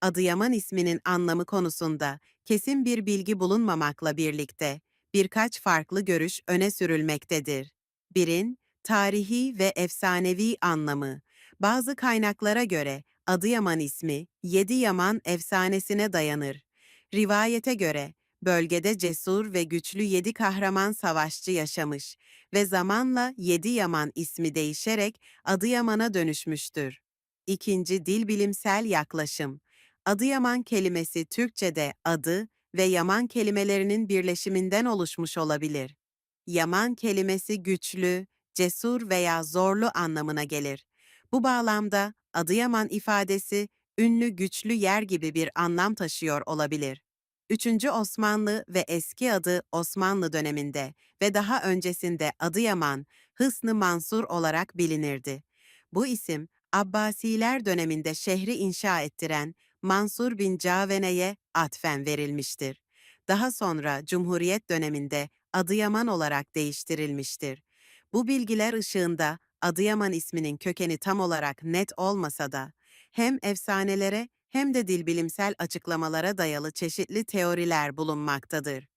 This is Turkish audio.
Adıyaman isminin anlamı konusunda kesin bir bilgi bulunmamakla birlikte birkaç farklı görüş öne sürülmektedir. 1'in tarihi ve efsanevi anlamı. Bazı kaynaklara göre Adıyaman ismi Yedi Yaman efsanesine dayanır. Rivayete göre bölgede cesur ve güçlü yedi kahraman savaşçı yaşamış ve zamanla Yedi Yaman ismi değişerek Adıyaman'a dönüşmüştür. İkinci dil bilimsel yaklaşım. Adıyaman kelimesi Türkçe'de adı ve yaman kelimelerinin birleşiminden oluşmuş olabilir. Yaman kelimesi güçlü, cesur veya zorlu anlamına gelir. Bu bağlamda Adıyaman ifadesi ünlü güçlü yer gibi bir anlam taşıyor olabilir. 3. Osmanlı ve eski adı Osmanlı döneminde ve daha öncesinde Adıyaman, Hısn-ı Mansur olarak bilinirdi. Bu isim, Abbasiler döneminde şehri inşa ettiren Mansur bin Cavene'ye atfen verilmiştir. Daha sonra Cumhuriyet döneminde Adıyaman olarak değiştirilmiştir. Bu bilgiler ışığında Adıyaman isminin kökeni tam olarak net olmasa da hem efsanelere hem de dilbilimsel açıklamalara dayalı çeşitli teoriler bulunmaktadır.